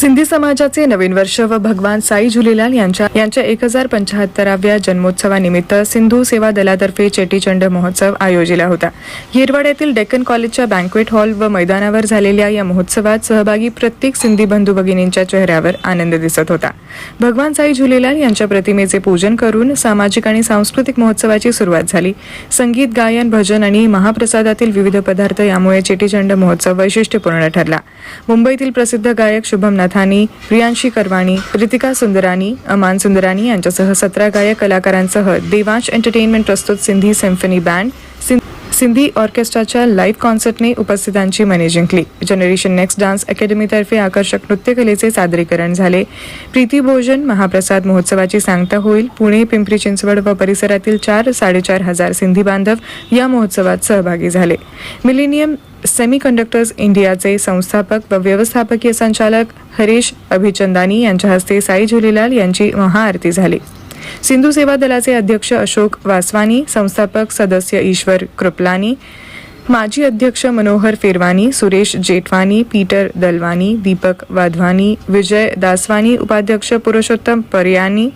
सिंधी समाजाचे नवीन वर्ष व भगवान साई झुलेलाल यांच्या यांच्या एक हजार पंचाहत्तराव्या जन्मोत्सवानिमित्त सिंधू सेवा दलातर्फे चेटीचंड महोत्सव आयोजिला होता. येरवाड्यातील डेक्कन कॉलेजच्या बँक्वेट हॉल व मैदानावर झालेल्या या महोत्सवात सहभागी प्रत्येक सिंधी बंधू भगिनींच्या चेहऱ्यावर आनंद दिसत होता. भगवान साई झुलेलाल यांच्या प्रतिमेचे पूजन करून सामाजिक आणि सांस्कृतिक महोत्सवाची सुरुवात झाली. संगीत गायन भजन आणि महाप्रसादातील विविध पदार्थ यामुळे चेटीचंड महोत्सव वैशिष्ट्यपूर्ण ठरला. मुंबईतील प्रसिद्ध गायक शुभम नाथानी प्रियांशी करवाणी रितिका सुंदरानी अमान सुंदरानी यांच्यासह सतरा गायक कलाकारांसह देवांश एंटरटेनमेंट प्रस्तुत सिंधी सिम्फनी बँड सिं- सिंधी ऑर्केस्ट्राच्या लाईव्ह कॉन्सर्टने उपस्थितांची मने जिंकली. जनरेशन नेक्स्ट डान्स अकॅडमीतर्फे आकर्षक नृत्यकलेचे सादरीकरण झाले. प्रीती भोजन महाप्रसाद महोत्सवाची सांगता होईल. पुणे पिंपरी चिंचवड व परिसरातील चार साडेचार हजार सिंधी बांधव या महोत्सवात सहभागी झाले. मिलेनियम सेमी कंडक्टर्स इंडियाचे संस्थापक व व्यवस्थापकीय संचालक हरीश अभिचंदानी यांच्या हस्ते साई झुलेलाल यांची महाआरती झाली. सिंधू सेवा दलाचे अध्यक्ष अशोक वासवानी संस्थापक सदस्य ईश्वर कृपलानी माजी अध्यक्ष मनोहर फेरवानी सुरेश जेठवानी पीटर दलवानी दीपक वाधवानी विजय दासवानी उपाध्यक्ष पुरुषोत्तम परयानी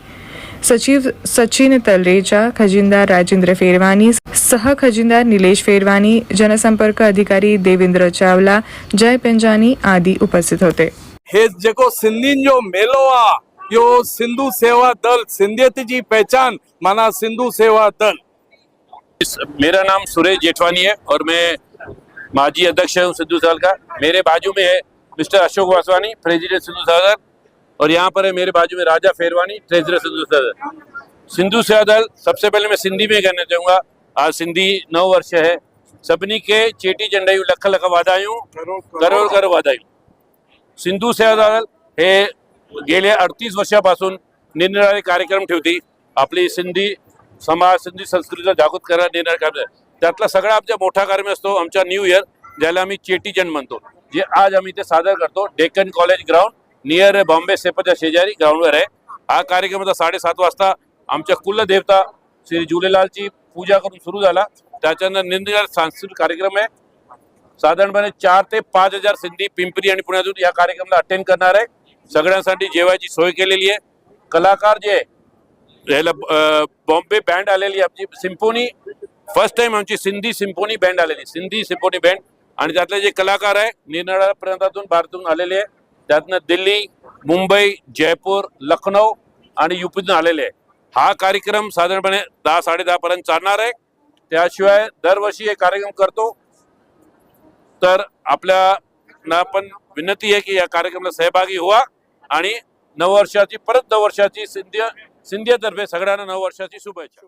सचिव सचिन तलरेजा खजिनदार राजेंद्र फेरवानी सह खजिनदार निलेश फेरवानी जनसंपर्क अधिकारी देवेंद्र चावला जय पेंजानी आदी उपस्थित होते। हे जेको सिंधियुनि जो मेलो आहे इहो सिंधु सेवा दल, सिंधियत जी पहचान, माना सिंधु सेवा दल। मेरा नाम सुरेश जेठवानी है और मैं माजी अध्यक्ष हूँ सिद्धू साल का। मेरे बाजू में है मिस्टर अशोक वासवानी, प्रेसिडेंट सिद्धू सागर और यहाँ पर है मेरे बाजू में राजा फेरवानी ट्रेजरर सिद्धू सागर सिंधु सेवा दल, सबसे पहले मैं सिंधी में कहना चाहूँगा, आज सिंधी नव वर्ष है। सभिनी के चेटी चंडायूं लख लख वाधायूं करोड करोड वाधायूं सिंधू सेवा दल हे गेल्या अडतीस वर्षापासून निरनिराळे कार्यक्रम ठेवते. आपली सिंधी समाज सिंधी संस्कृतीचा जागृत करायला निरनिराळे कार्यक्रम त्यातला सगळा आमचा मोठा कार्यक्रम असतो आमचा न्यू इयर ज्याला आम्ही चेटीचंड म्हणतो. जे आज आम्ही ते सादर करतो Deccan college ground near Bombay सेपच्या शेजारी ग्राउंडवर आहे. हा कार्यक्रम आता साडेसात वाजता आमच्या कुलदेवता श्री झुलेलालची पूजा करून सुरू झाला. त्याच्यानंतर निरनिराळे सांस्कृतिक कार्यक्रम आहे. साधारणपणे चार ते पाच हजार सिंधी पिंपरी आणि पुण्यातून या कार्यक्रमाला अटेंड करणार आहे. सगळ्यांसाठी जेवायची सोय केलेली आहे. कलाकार जे ह्याला बॉम्बे बँड आलेली आमची सिम्फोनी. फर्स्ट टाइम आमची सिंधी सिम्फोनी बँड आलेली सिंधी सिम्फोनी बँड. आणि त्यातले जे कलाकार आहे निरनिराळ्या प्रांतातून भारतातून आलेले आहे. त्यातनं दिल्ली मुंबई जयपूर लखनौ आणि युपीतून आलेले आहे. हा कार्यक्रम साधारणपणे दहा साडेदहा पर्यंत चालणार आहे. त्याशिवाय दरवर्षी हे कार्यक्रम करतो. तर आपल्या पण विनंती आहे की या कार्यक्रमाला सहभागी व्हा. आणि नववर्षाची परत नववर्षाची सिंधी सिंधियातर्फे सगळ्यांना नववर्षाची शुभेच्छा.